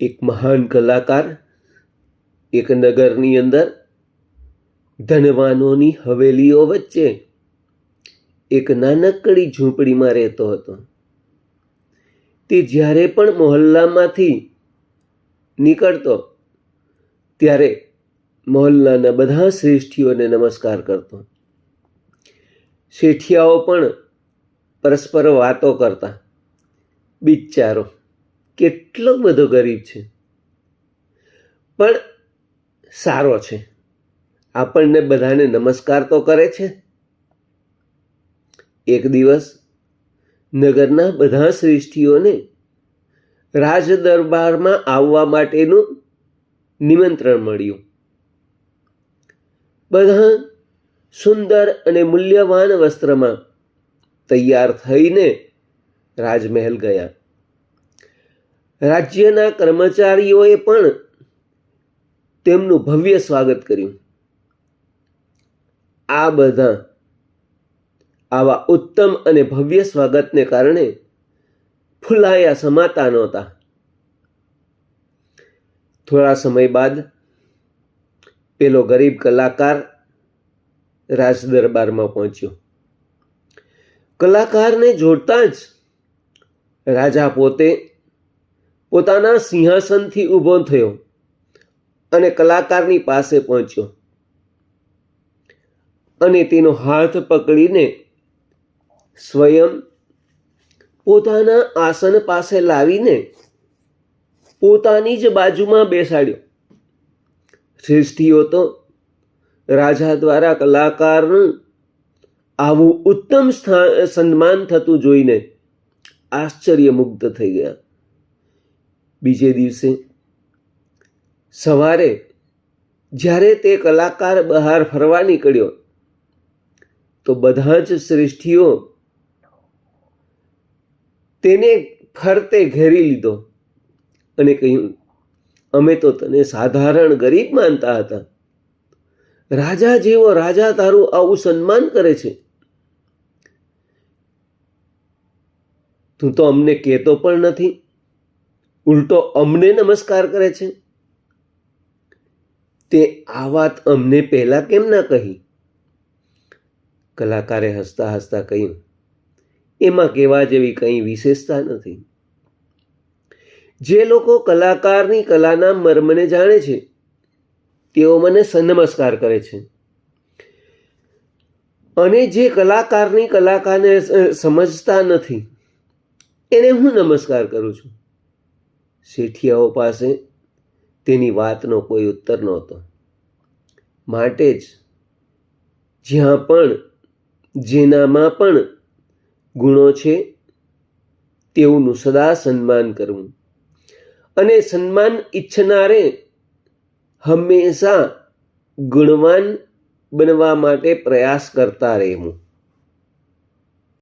એક મહાન કલાકાર, એક નગરની અંદર ધનવાનોની હવેલીઓ વચ્ચે એક નાનકડી ઝૂંપડીમાં રહેતો હતો. તે જ્યારે પણ મોહલ્લામાંથી નીકળતો, ત્યારે મોહલ્લાના બધા શ્રેષ્ઠીઓને નમસ્કાર કરતો. શેઠિયાઓ પણ પરસ્પર વાતો કરતા, બિચારો કેટલો બધો ગરીબ છે. પણ સારો છે. આપણને બધાને નમસ્કાર તો કરે છે. એક દિવસ નગરના બધા શ્રેષ્ઠીઓને રાજદરબારમાં આવવા માટેનું નિમંત્રણ મળ્યું. બધા સુંદર અને મૂલ્યવાન વસ્ત્રમાં તૈયાર થઈને રાજમહેલ ગયા. રાજ્યના કર્મચારીઓએ પણ તેમનું ભવ્ય સ્વાગત કર્યું. આ બધા આવા ઉત્તમ અને ભવ્ય સ્વાગતને કારણે ફૂલાયા સમાતા નહોતા. થોડા સમય બાદ પેલો ગરીબ કલાકાર રાજ દરબારમાં પહોંચ્યો. કલાકારને જોડતા જ રાજા પોતે પોતાના સિંહાસનથી ઊભો થયો અને કલાકારની પાસે પહોંચ્યો. અને તેનો હાથ પકડીને સ્વયં પોતાના આસન પાસે લાવીને પોતાની જ બાજુમાં બેસાડ્યો. શ્રેષ્ઠીઓ તો રાજા દ્વારા કલાકારનું આવું ઉત્તમ સન્માન થતું જોઈને આશ્ચર્યમુગ્ધ થઈ ગયા. બીજે દિવસે સવારે જ્યારે તે કલાકાર બહાર ફરવા નીકળ્યો, તો બધા જ શ્રેષ્ઠીઓ તેને ફરતે ઘેરી લીધો અને કહ્યું, અમે તો તને સાધારણ ગરીબ માનતા હતા. રાજા જેવો રાજા તારું આવું સન્માન કરે છે. તું તો અમને કહેતો પણ નથી. ઉલટો અમને નમસ્કાર કરે છે? તે આ વાત અમને પહેલાં કેમ ના કહી? કલાકારે હસતા હસતા કહ્યું, એમાં કહેવા જેવી કંઈ વિશેષતા નથી. જે લોકો કલાકારની કલાના મર્મને જાણે છે, તેઓ મને નમસ્કાર કરે છે. અને જે કલાકારની કલાકારને સમજતા નથી, એને હું નમસ્કાર કરું છું. શેઠિયાઓ પાસે તેની વાતનો કોઈ ઉત્તર નહોતો. માટે જ જ્યાં પણ, જેનામાં પણ ગુણો છે, તેઓનું સદા સન્માન કરવું. અને સન્માન ઈચ્છનારે હંમેશા ગુણવાન બનવા માટે પ્રયાસ કરતા રહેવું.